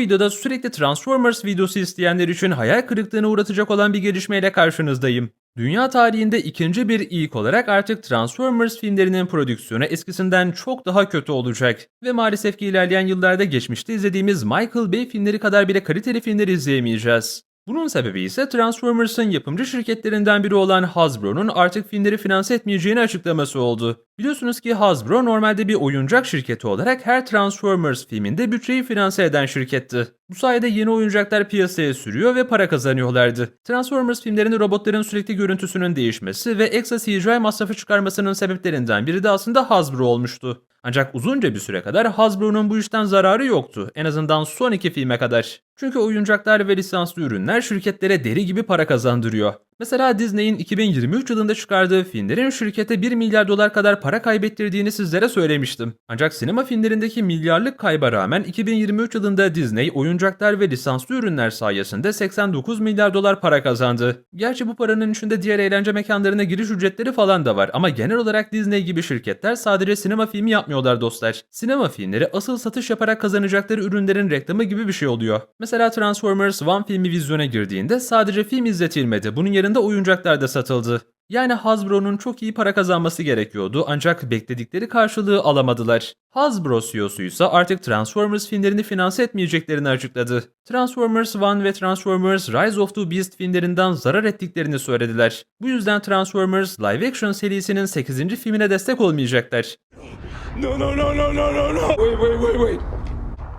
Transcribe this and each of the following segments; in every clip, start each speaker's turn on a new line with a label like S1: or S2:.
S1: videoda sürekli Transformers videosu isteyenler için hayal kırıklığına uğratacak olan bir gelişmeyle karşınızdayım. Dünya tarihinde ikinci bir ilk olarak artık Transformers filmlerinin prodüksiyonu eskisinden çok daha kötü olacak. Ve maalesef ki ilerleyen yıllarda geçmişte izlediğimiz Michael Bay filmleri kadar bile kaliteli filmler izleyemeyeceğiz. Bunun sebebi ise Transformers'ın yapımcı şirketlerinden biri olan Hasbro'nun artık filmleri finanse etmeyeceğini açıklaması oldu. Biliyorsunuz ki Hasbro normalde bir oyuncak şirketi olarak her Transformers filminde bütçeyi finanse eden şirketti. Bu sayede yeni oyuncaklar piyasaya sürüyor ve para kazanıyorlardı. Transformers filmlerinde robotların sürekli görüntüsünün değişmesi ve ekstra CGI masrafı çıkarmasının sebeplerinden biri de aslında Hasbro olmuştu. Ancak uzunca bir süre kadar Hasbro'nun bu işten zararı yoktu. En azından son iki filme kadar. Çünkü oyuncaklar ve lisanslı ürünler şirketlere deri gibi para kazandırıyor. Mesela Disney'in 2023 yılında çıkardığı filmlerin şirkete 1 milyar dolar kadar para kaybettirdiğini sizlere söylemiştim. Ancak sinema filmlerindeki milyarlık kayba rağmen 2023 yılında Disney oyuncaklar ve lisanslı ürünler sayesinde 89 milyar dolar para kazandı. Gerçi bu paranın içinde diğer eğlence mekanlarına giriş ücretleri falan da var ama genel olarak Disney gibi şirketler sadece sinema filmi yapmıyorlar dostlar. Sinema filmleri asıl satış yaparak kazanacakları ürünlerin reklamı gibi bir şey oluyor. Mesela Transformers One filmi vizyona girdiğinde sadece film izletilmedi. Bunun yerine oyuncaklar da satıldı. Yani Hasbro'nun çok iyi para kazanması gerekiyordu ancak bekledikleri karşılığı alamadılar. Hasbro CEO'su ise artık Transformers filmlerini finanse etmeyeceklerini açıkladı. Transformers One ve Transformers Rise of the Beast filmlerinden zarar ettiklerini söylediler. Bu yüzden Transformers live action serisinin 8. filmine destek olmayacaklar.
S2: No, no, no, no, no, no, no. Wait, wait, wait, wait.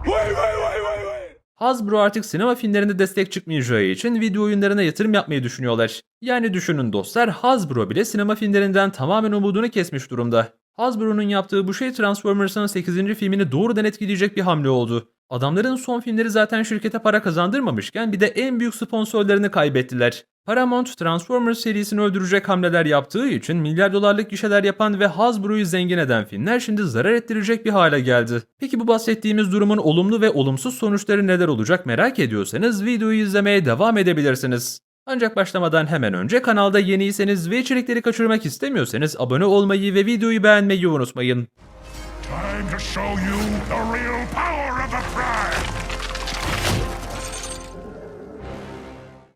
S2: Wait, wait, wait, wait, wait.
S1: Hasbro artık sinema filmlerinde destek çıkmayacağı için video oyunlarına yatırım yapmayı düşünüyorlar. Yani düşünün dostlar Hasbro bile sinema filmlerinden tamamen umudunu kesmiş durumda. Hasbro'nun yaptığı bu şey Transformers'ın 8. filmini doğrudan etkileyecek bir hamle oldu. Adamların son filmleri zaten şirkete para kazandırmamışken bir de en büyük sponsorlarını kaybettiler. Paramount Transformers serisini öldürecek hamleler yaptığı için milyar dolarlık gişeler yapan ve Hasbro'yu zengin eden filmler şimdi zarar ettirecek bir hale geldi. Peki bu bahsettiğimiz durumun olumlu ve olumsuz sonuçları neler olacak merak ediyorsanız videoyu izlemeye devam edebilirsiniz. Ancak başlamadan hemen önce kanalda yeniyseniz ve içerikleri kaçırmak istemiyorsanız abone olmayı ve videoyu beğenmeyi unutmayın.
S3: Time to show you the real power of a prime!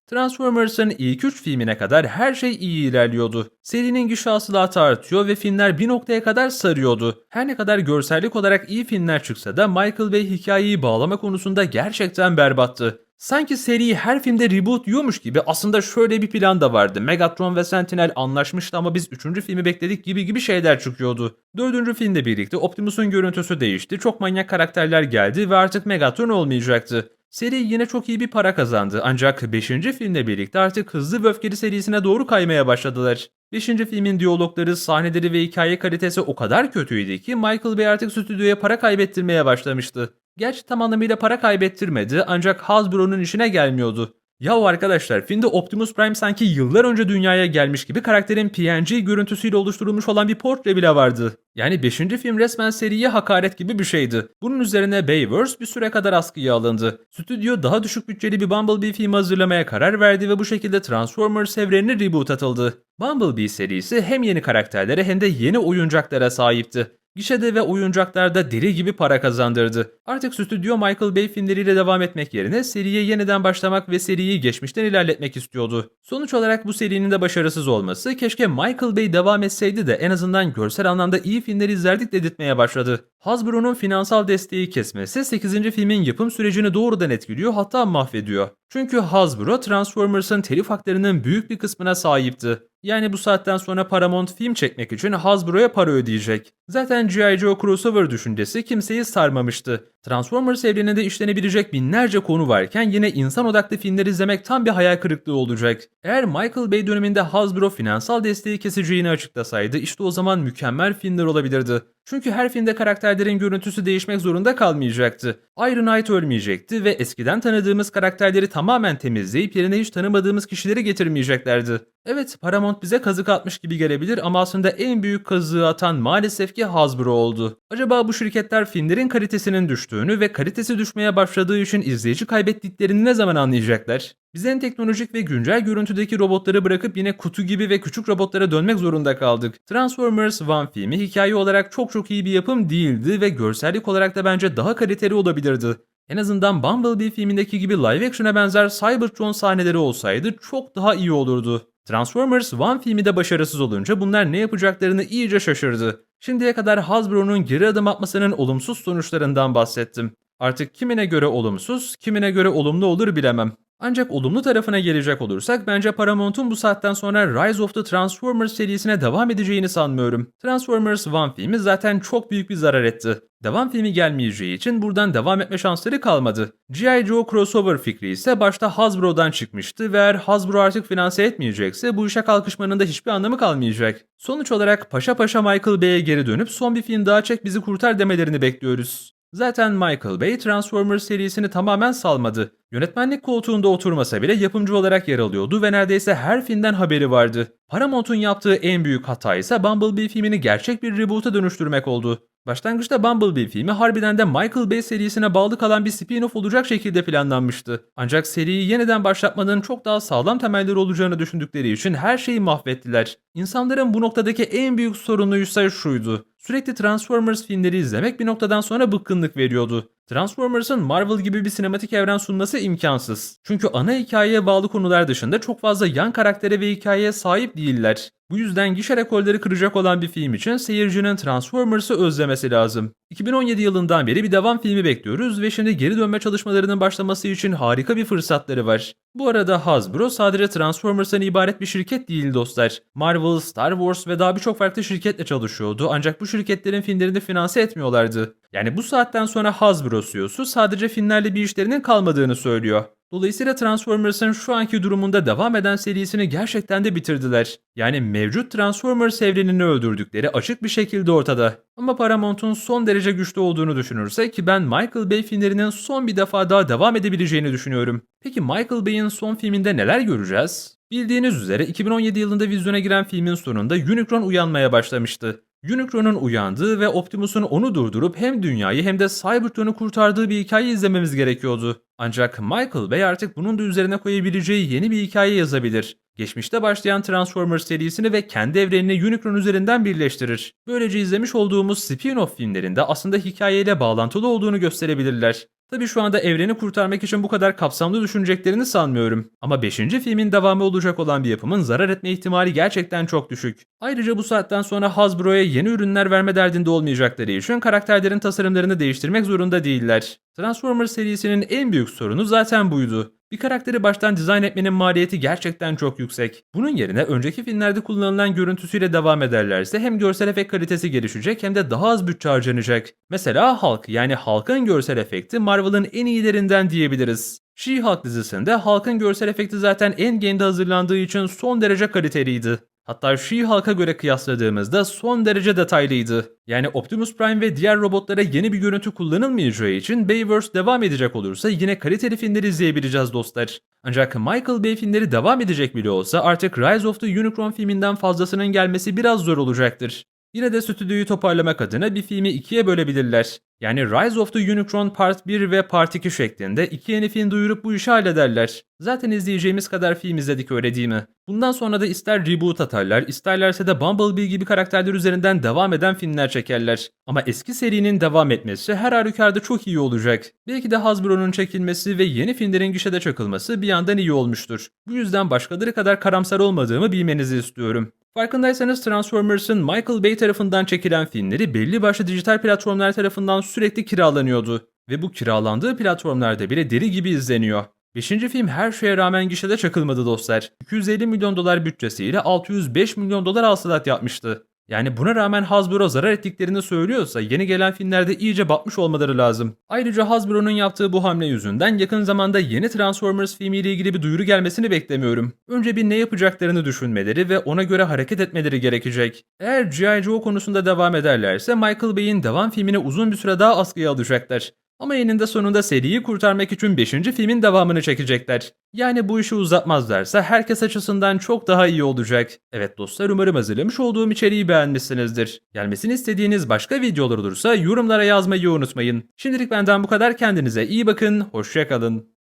S1: Transformers'ın ilk 3 filmine kadar her şey iyi ilerliyordu. Serinin gişe hasılatı artıyor ve filmler bir noktaya kadar sarıyordu. Her ne kadar görsellik olarak iyi filmler çıksa da Michael Bay hikayeyi bağlama konusunda gerçekten berbattı. Sanki seriyi her filmde reboot yiyormuş gibi aslında şöyle bir plan da vardı. Megatron ve Sentinel anlaşmıştı ama biz 3. filmi bekledik gibi gibi şeyler çıkıyordu. 4. filmde birlikte Optimus'un görüntüsü değişti, çok manyak karakterler geldi ve artık Megatron olmayacaktı. Seri yine çok iyi bir para kazandı ancak 5. filmle birlikte artık Hızlı ve Öfkeli serisine doğru kaymaya başladılar. 5. filmin diyalogları, sahneleri ve hikaye kalitesi o kadar kötüydü ki Michael Bay artık stüdyoya para kaybettirmeye başlamıştı. Gerçi tam anlamıyla para kaybettirmedi ancak Hasbro'nun işine gelmiyordu. Yahu arkadaşlar filmde Optimus Prime sanki yıllar önce dünyaya gelmiş gibi karakterin PNG görüntüsüyle oluşturulmuş olan bir portre bile vardı. Yani 5. film resmen seriye hakaret gibi bir şeydi. Bunun üzerine Bayverse bir süre kadar askıya alındı. Stüdyo daha düşük bütçeli bir Bumblebee filmi hazırlamaya karar verdi ve bu şekilde Transformers evrenine reboot atıldı. Bumblebee serisi hem yeni karakterlere hem de yeni oyuncaklara sahipti. Gişede ve oyuncaklarda deli gibi para kazandırdı. Artık stüdyo Michael Bay filmleriyle devam etmek yerine seriye yeniden başlamak ve seriyi geçmişten ilerletmek istiyordu. Sonuç olarak bu serinin de başarısız olması keşke Michael Bay devam etseydi de en azından görsel anlamda iyi filmler izlerdik dedirtmeye başladı. Hasbro'nun finansal desteği kesmesi 8. filmin yapım sürecini doğrudan etkiliyor hatta mahvediyor. Çünkü Hasbro Transformers'ın telif haklarının büyük bir kısmına sahipti. Yani bu saatten sonra Paramount film çekmek için Hasbro'ya para ödeyecek. Zaten G.I. Joe crossover düşüncesi kimseyi sarmamıştı. Transformers evreninde işlenebilecek binlerce konu varken yine insan odaklı filmler izlemek tam bir hayal kırıklığı olacak. Eğer Michael Bay döneminde Hasbro finansal desteği keseceğini açıklasaydı işte o zaman mükemmel filmler olabilirdi. Çünkü her filmde karakterlerin görüntüsü değişmek zorunda kalmayacaktı. Iron Knight ölmeyecekti ve eskiden tanıdığımız karakterleri tamamen temizleyip yerine hiç tanımadığımız kişileri getirmeyeceklerdi. Evet Paramount bize kazık atmış gibi gelebilir ama aslında en büyük kazığı atan maalesef ki Hasbro oldu. Acaba bu şirketler filmlerin kalitesinin düştüğünü ve kalitesi düşmeye başladığı için izleyici kaybettiklerini ne zaman anlayacaklar? Biz en teknolojik ve güncel görüntüdeki robotları bırakıp yine kutu gibi ve küçük robotlara dönmek zorunda kaldık. Transformers One filmi hikaye olarak çok çok iyi bir yapım değildi ve görsellik olarak da bence daha kaliteli olabilirdi. En azından Bumblebee filmindeki gibi live action'a benzer Cybertron sahneleri olsaydı çok daha iyi olurdu. Transformers One filmi de başarısız olunca bunlar ne yapacaklarını iyice şaşırdı. Şimdiye kadar Hasbro'nun geri adım atmasının olumsuz sonuçlarından bahsettim. Artık kimine göre olumsuz, kimine göre olumlu olur bilemem. Ancak olumlu tarafına gelecek olursak bence Paramount'un bu saatten sonra Rise of the Transformers serisine devam edeceğini sanmıyorum. Transformers One filmi zaten çok büyük bir zarar etti. Devam filmi gelmeyeceği için buradan devam etme şansları kalmadı. G.I. Joe crossover fikri ise başta Hasbro'dan çıkmıştı ve eğer Hasbro artık finanse etmeyecekse bu işe kalkışmanın da hiçbir anlamı kalmayacak. Sonuç olarak paşa paşa Michael Bay'e geri dönüp son bir film daha çek bizi kurtar demelerini bekliyoruz. Zaten Michael Bay Transformers serisini tamamen salmadı. Yönetmenlik koltuğunda oturmasa bile yapımcı olarak yer alıyordu ve neredeyse her filmden haberi vardı. Paramount'un yaptığı en büyük hata ise Bumblebee filmini gerçek bir reboot'a dönüştürmek oldu. Başlangıçta Bumblebee filmi harbiden de Michael Bay serisine bağlı kalan bir spin-off olacak şekilde planlanmıştı. Ancak seriyi yeniden başlatmanın çok daha sağlam temelleri olacağını düşündükleri için her şeyi mahvettiler. İnsanların bu noktadaki en büyük sorunuysa şuydu. Sürekli Transformers filmleri izlemek bir noktadan sonra bıkkınlık veriyordu. Transformers'ın Marvel gibi bir sinematik evren sunması imkansız. Çünkü ana hikayeye bağlı konular dışında çok fazla yan karaktere ve hikayeye sahip değiller. Bu yüzden gişe rekorları kıracak olan bir film için seyircinin Transformers'ı özlemesi lazım. 2017 yılından beri bir devam filmi bekliyoruz ve şimdi geri dönme çalışmalarının başlaması için harika bir fırsatları var. Bu arada Hasbro sadece Transformers'tan ibaret bir şirket değil dostlar. Marvel, Star Wars ve daha birçok farklı şirketle çalışıyordu ancak bu şirketlerin filmlerini finanse etmiyorlardı. Yani bu saatten sonra Hasbro CEO'su sadece filmlerle bir işlerinin kalmadığını söylüyor. Dolayısıyla Transformers'ın şu anki durumunda devam eden serisini gerçekten de bitirdiler. Yani mevcut Transformers evrenini öldürdükleri açık bir şekilde ortada. Ama Paramount'un son derece güçlü olduğunu düşünürsek ben Michael Bay filmlerinin son bir defa daha devam edebileceğini düşünüyorum. Peki Michael Bay'in son filminde neler göreceğiz? Bildiğiniz üzere 2017 yılında vizyona giren filmin sonunda Unicron uyanmaya başlamıştı. Unicron'un uyandığı ve Optimus'un onu durdurup hem dünyayı hem de Cybertron'u kurtardığı bir hikaye izlememiz gerekiyordu. Ancak Michael Bay artık bunun da üzerine koyabileceği yeni bir hikaye yazabilir. Geçmişte başlayan Transformers serisini ve kendi evrenini Unicron üzerinden birleştirir. Böylece izlemiş olduğumuz spin-off filmlerinde aslında hikayeyle bağlantılı olduğunu gösterebilirler. Tabi şu anda evreni kurtarmak için bu kadar kapsamlı düşüneceklerini sanmıyorum. Ama 5. filmin devamı olacak olan bir yapımın zarar etme ihtimali gerçekten çok düşük. Ayrıca bu saatten sonra Hasbro'ya yeni ürünler verme derdinde olmayacakları için karakterlerin tasarımlarını değiştirmek zorunda değiller. Transformers serisinin en büyük sorunu zaten buydu. Bir karakteri baştan dizayn etmenin maliyeti gerçekten çok yüksek. Bunun yerine önceki filmlerde kullanılan görüntüsüyle devam ederlerse hem görsel efekt kalitesi gelişecek hem de daha az bütçe harcanacak. Mesela Hulk yani Hulk'ın görsel efekti Marvel'ın en iyilerinden diyebiliriz. She-Hulk dizisinde Hulk'ın görsel efekti zaten Endgame'de hazırlandığı için son derece kaliteliydi. Hatta She-Hulk'a göre kıyasladığımızda son derece detaylıydı. Yani Optimus Prime ve diğer robotlara yeni bir görüntü kullanılmayacağı için Bayverse devam edecek olursa yine kaliteli filmleri izleyebileceğiz dostlar. Ancak Michael Bay filmleri devam edecek bile olsa artık Rise of the Unicron filminden fazlasının gelmesi biraz zor olacaktır. Yine de stüdyoyu toparlamak adına bir filmi ikiye bölebilirler. Yani Rise of the Unicron Part 1 ve Part 2 şeklinde iki yeni film duyurup bu işi hallederler. Zaten izleyeceğimiz kadar film izledik öyle değil mi? Bundan sonra da ister reboot atarlar, isterlerse de Bumblebee gibi karakterler üzerinden devam eden filmler çekerler. Ama eski serinin devam etmesi her halükarda çok iyi olacak. Belki de Hasbro'nun çekilmesi ve yeni filmlerin gişede çakılması bir yandan iyi olmuştur. Bu yüzden başkaları kadar karamsar olmadığımı bilmenizi istiyorum. Farkındaysanız Transformers'ın Michael Bay tarafından çekilen filmleri belli başlı dijital platformlar tarafından sürekli kiralanıyordu. Ve bu kiralandığı platformlarda bile deli gibi izleniyor. Beşinci film her şeye rağmen gişede çakılmadı dostlar. 250 milyon dolar bütçesiyle 605 milyon dolar hasılat yapmıştı. Yani buna rağmen Hasbro zarar ettiklerini söylüyorsa yeni gelen filmlerde iyice batmış olmaları lazım. Ayrıca Hasbro'nun yaptığı bu hamle yüzünden yakın zamanda yeni Transformers filmiyle ilgili bir duyuru gelmesini beklemiyorum. Önce bir ne yapacaklarını düşünmeleri ve ona göre hareket etmeleri gerekecek. Eğer G.I. Joe konusunda devam ederlerse Michael Bay'in devam filmini uzun bir süre daha askıya alacaklar. Ama eninde sonunda seriyi kurtarmak için 5. filmin devamını çekecekler. Yani bu işi uzatmazlarsa herkes açısından çok daha iyi olacak. Evet dostlar umarım hazırlamış olduğum içeriği beğenmişsinizdir. Gelmesini istediğiniz başka videolar olursa yorumlara yazmayı unutmayın. Şimdilik benden bu kadar kendinize iyi bakın, hoşçakalın.